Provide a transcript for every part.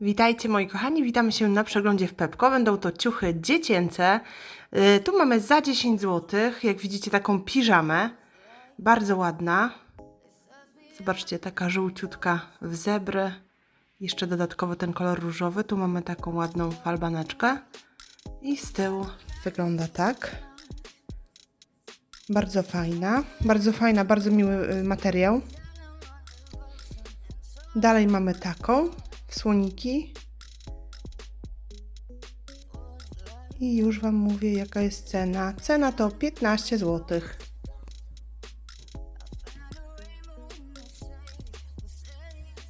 Witajcie moi kochani, witamy się na przeglądzie w Pepko. Będą to ciuchy dziecięce. Y, Tu mamy za 10 zł, jak widzicie taką piżamę. Bardzo ładna. Zobaczcie, taka żółciutka w zebry. Jeszcze dodatkowo ten kolor różowy. Tu mamy taką ładną falbaneczkę. I z tyłu wygląda tak. Bardzo fajna. Bardzo fajna, bardzo miły y, materiał. Dalej mamy taką w słoniki. I już Wam mówię, jaka jest cena. Cena to 15 zł.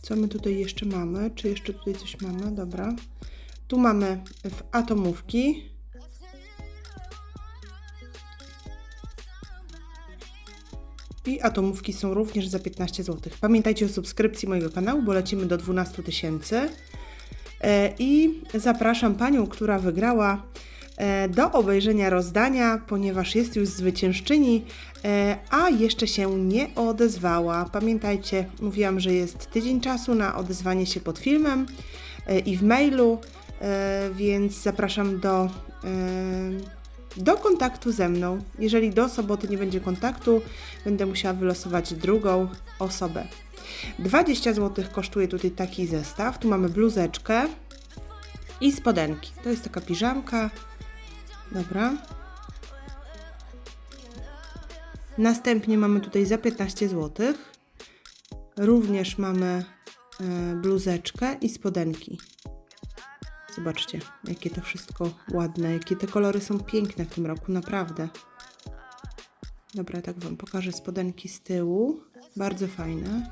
Co my tutaj jeszcze mamy? Czy jeszcze tutaj coś mamy? Dobra. Tu mamy w atomówki. I atomówki są również za 15 zł. Pamiętajcie o subskrypcji mojego kanału, bo lecimy do 12 tysięcy. E, I zapraszam panią, która wygrała e, do obejrzenia rozdania, ponieważ jest już zwyciężczyni, e, a jeszcze się nie odezwała. Pamiętajcie, mówiłam, że jest tydzień czasu na odezwanie się pod filmem i w mailu, więc zapraszam do, do kontaktu ze mną. Jeżeli do soboty nie będzie kontaktu, będę musiała wylosować drugą osobę. 20 zł kosztuje tutaj taki zestaw. Tu mamy bluzeczkę i spodenki. To jest taka piżamka. Dobra. Następnie mamy tutaj za 15 zł. Również mamy e, bluzeczkę i spodenki. Zobaczcie, jakie to wszystko ładne, jakie te kolory są piękne w tym roku, naprawdę. Dobra, tak Wam pokażę spodenki z tyłu. Bardzo fajne.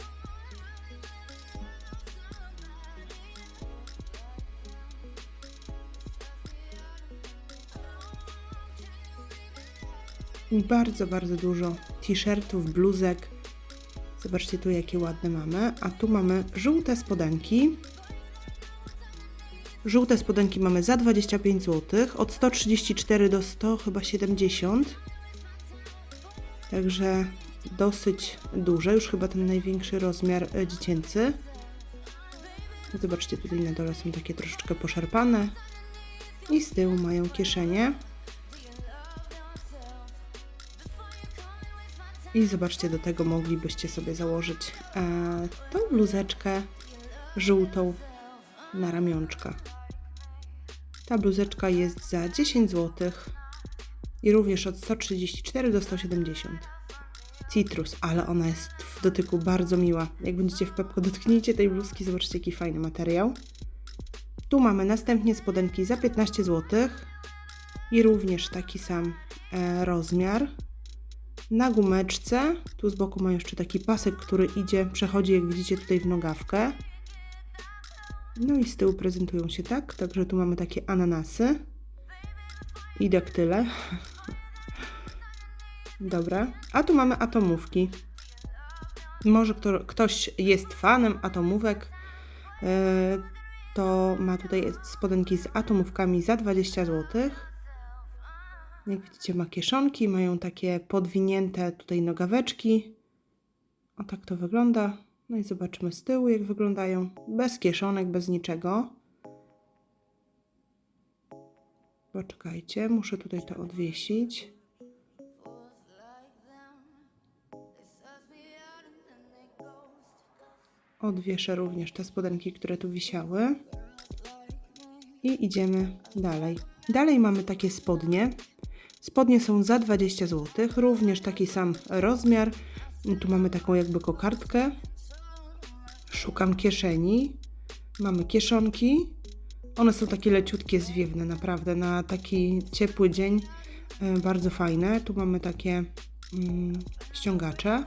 I bardzo, bardzo dużo t-shirtów, bluzek. Zobaczcie tu, jakie ładne mamy. A tu mamy żółte spodenki. Żółte spodenki mamy za 25 zł, od 134 do 100 chyba 70. Także dosyć duże, już chyba ten największy rozmiar e, dziecięcy. Zobaczcie, tutaj na dole są takie troszeczkę poszarpane. I z tyłu mają kieszenie. I zobaczcie, do tego moglibyście sobie założyć e, tą bluzeczkę żółtą na ramionczka. Ta bluzeczka jest za 10 zł i również od 134 do 170. Citrus, ale ona jest w dotyku bardzo miła. Jak będziecie w Pepko, dotknijcie tej bluzki, zobaczcie jaki fajny materiał. Tu mamy następnie spodenki za 15 zł i również taki sam e, rozmiar. Na gumeczce, tu z boku ma jeszcze taki pasek, który idzie, przechodzi jak widzicie tutaj w nogawkę. No i z tyłu prezentują się tak, także tu mamy takie ananasy i daktyle. Dobra, a tu mamy atomówki. Może kto, ktoś jest fanem atomówek, yy, to ma tutaj spodenki z atomówkami za 20 zł. Jak widzicie, ma kieszonki, mają takie podwinięte tutaj nogaweczki. O tak to wygląda. No i zobaczymy z tyłu, jak wyglądają. Bez kieszonek, bez niczego. Poczekajcie, muszę tutaj to odwiesić. Odwieszę również te spodenki, które tu wisiały. I idziemy dalej. Dalej mamy takie spodnie. Spodnie są za 20 zł, również taki sam rozmiar. Tu mamy taką jakby kokardkę. Szukam kieszeni. Mamy kieszonki. One są takie leciutkie, zwiewne, naprawdę na taki ciepły dzień. e, Bardzo fajne. Tu mamy takie mm, ściągacze.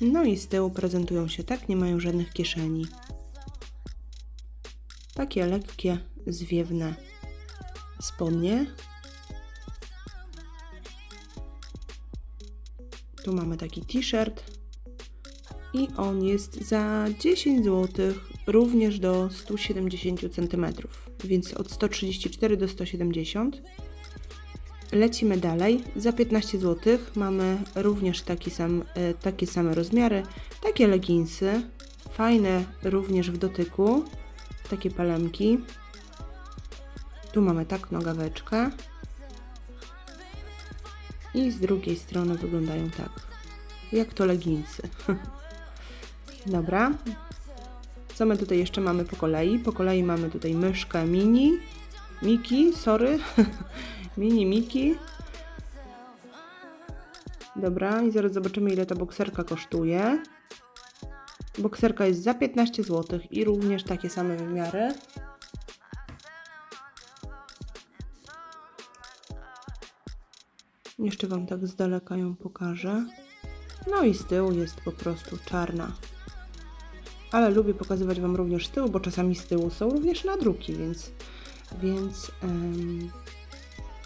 No i z tyłu prezentują się tak, nie mają żadnych kieszeni. Takie lekkie, zwiewne spodnie. Tu mamy taki t-shirt i on jest za 10 zł, również do 170 cm, więc od 134 do 170. Lecimy dalej. Za 15 zł mamy również taki sam, e, takie same rozmiary, takie leginsy, fajne również w dotyku. takie palemki. Tu mamy tak nogaweczkę. I z drugiej strony wyglądają tak. Jak to leginsy. Dobra. Co my tutaj jeszcze mamy po kolei? Po kolei mamy tutaj myszkę mini. Miki, sorry. mini Miki. Dobra, i zaraz zobaczymy ile ta bokserka kosztuje. Bokserka jest za 15 zł i również takie same wymiary. Jeszcze Wam tak z daleka ją pokażę. No i z tyłu jest po prostu czarna. Ale lubię pokazywać Wam również z tyłu, bo czasami z tyłu są również nadruki, więc... Więc...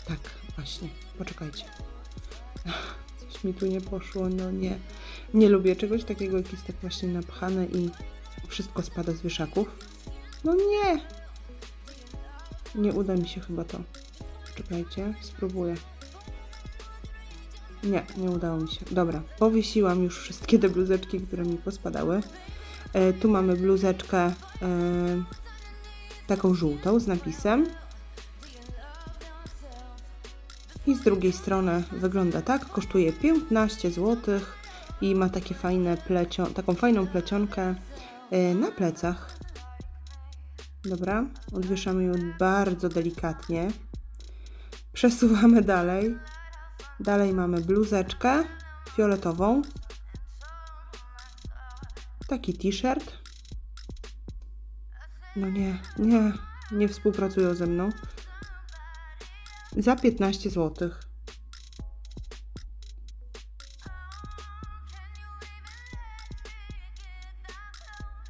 tak, właśnie. Poczekajcie. Coś mi tu nie poszło, no nie. Nie lubię czegoś takiego, jak jest tak właśnie napchane i wszystko spada z wieszaków. No nie! Nie uda mi się chyba to. Czekajcie, spróbuję. Nie, nie udało mi się. Dobra, powiesiłam już wszystkie te bluzeczki, które mi pospadały. E, tu mamy bluzeczkę e, taką żółtą z napisem. I z drugiej strony wygląda tak, kosztuje 15 zł i ma takie fajne plecio, taką fajną plecionkę e, na plecach. Dobra, odwieszamy ją bardzo delikatnie. Przesuwamy dalej. Dalej mamy bluzeczkę fioletową. Taki t-shirt. No nie, nie, nie współpracują ze mną. Za 15 zł.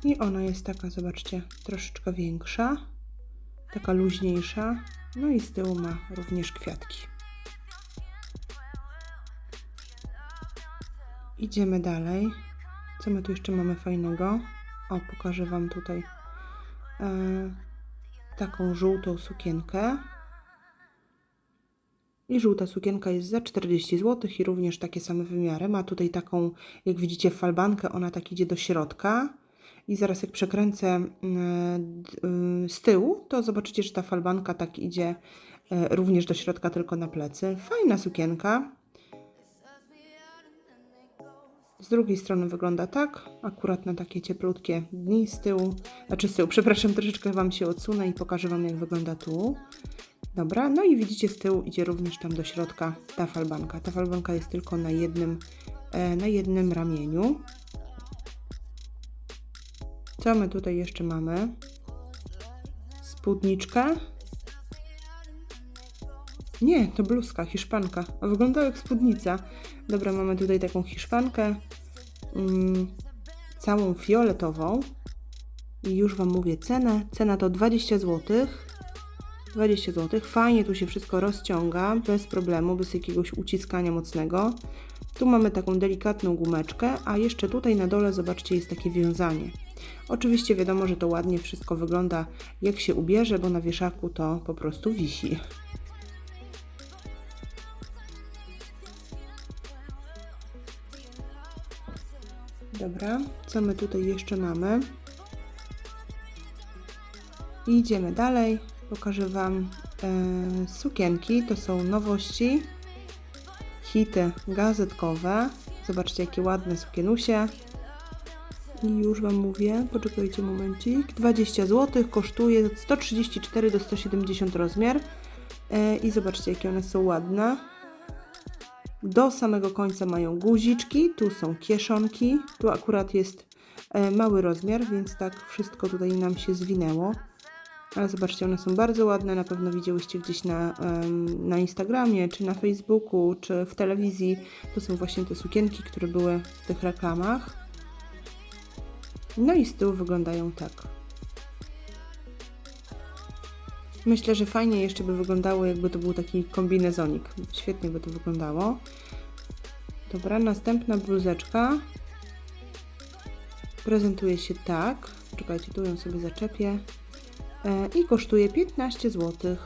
I ona jest taka, zobaczcie, troszeczkę większa, taka luźniejsza. No i z tyłu ma również kwiatki. Idziemy dalej. Co my tu jeszcze mamy fajnego? O, pokażę Wam tutaj e, taką żółtą sukienkę. I żółta sukienka jest za 40 zł i również takie same wymiary. Ma tutaj taką, jak widzicie, falbankę, ona tak idzie do środka. I zaraz jak przekręcę d- y, z tyłu, to zobaczycie, że ta falbanka tak idzie e, również do środka, tylko na plecy. Fajna sukienka. Z drugiej strony wygląda tak, akurat na takie cieplutkie dni z tyłu, znaczy z tyłu, przepraszam, troszeczkę Wam się odsunę i pokażę Wam jak wygląda tu. Dobra, no i widzicie z tyłu idzie również tam do środka ta falbanka. Ta falbanka jest tylko na jednym, e, na jednym ramieniu. Co my tutaj jeszcze mamy? Spódniczkę. Nie, to bluzka, hiszpanka. A wygląda jak spódnica. Dobra, mamy tutaj taką hiszpankę. Mm, całą fioletową. I już Wam mówię cenę. Cena to 20 zł. 20 zł. Fajnie tu się wszystko rozciąga, bez problemu, bez jakiegoś uciskania mocnego. Tu mamy taką delikatną gumeczkę, a jeszcze tutaj na dole, zobaczcie, jest takie wiązanie. Oczywiście wiadomo, że to ładnie wszystko wygląda, jak się ubierze, bo na wieszaku to po prostu wisi. Dobra, co my tutaj jeszcze mamy? Idziemy dalej. Pokażę Wam e, sukienki. To są nowości, hity gazetkowe. Zobaczcie, jakie ładne sukienusie. I już Wam mówię, poczekajcie momencik. 20 zł kosztuje od 134 do 170 rozmiar. E, I zobaczcie, jakie one są ładne. Do samego końca mają guziczki, tu są kieszonki, tu akurat jest e, mały rozmiar, więc tak wszystko tutaj nam się zwinęło. Ale zobaczcie, one są bardzo ładne, na pewno widziałyście gdzieś na, na Instagramie, czy na Facebooku, czy w telewizji. To są właśnie te sukienki, które były w tych reklamach. No i z tyłu wyglądają tak. Myślę, że fajnie jeszcze by wyglądało, jakby to był taki kombinezonik. Świetnie by to wyglądało. Dobra, następna bluzeczka prezentuje się tak. Czekajcie, tu ją sobie zaczepię. E, I kosztuje 15 zł.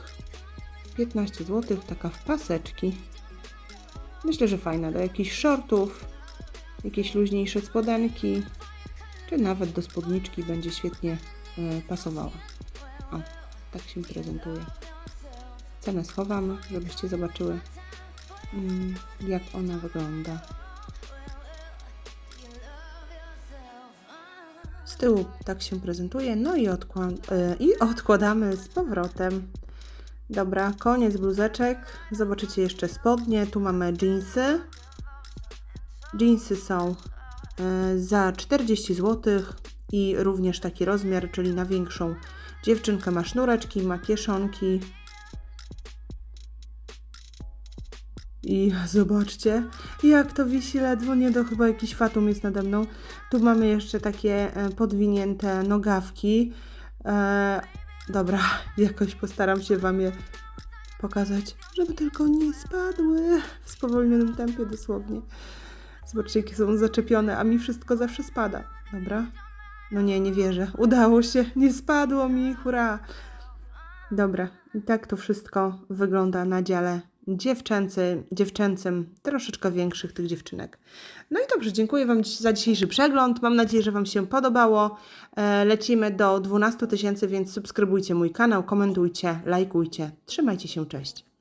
15 zł, taka w paseczki. Myślę, że fajna do jakichś shortów, jakieś luźniejsze spodenki, czy nawet do spódniczki będzie świetnie e, pasowała. O, tak się prezentuje. Cenę schowam, żebyście zobaczyły, mm, jak ona wygląda. Z tyłu tak się prezentuje, no i, odkła- e, i odkładamy z powrotem. Dobra, koniec bluzeczek. Zobaczycie jeszcze spodnie. Tu mamy jeansy. Jeansy są e, za 40 zł i również taki rozmiar, czyli na większą dziewczynkę ma sznureczki, ma kieszonki. I zobaczcie, jak to wisi ledwo, nie do chyba jakiś fatum jest nade mną. Tu mamy jeszcze takie e, podwinięte nogawki. E, dobra, jakoś postaram się Wam je pokazać, żeby tylko nie spadły w spowolnionym tempie dosłownie. Zobaczcie, jakie są zaczepione, a mi wszystko zawsze spada. Dobra? No nie, nie wierzę. Udało się, nie spadło mi, hurra! Dobra, i tak to wszystko wygląda na dziale dziewczęcy, dziewczęcym, troszeczkę większych tych dziewczynek. No i dobrze, dziękuję Wam za dzisiejszy przegląd. Mam nadzieję, że Wam się podobało. E, lecimy do 12 tysięcy, więc subskrybujcie mój kanał, komentujcie, lajkujcie. Trzymajcie się, cześć.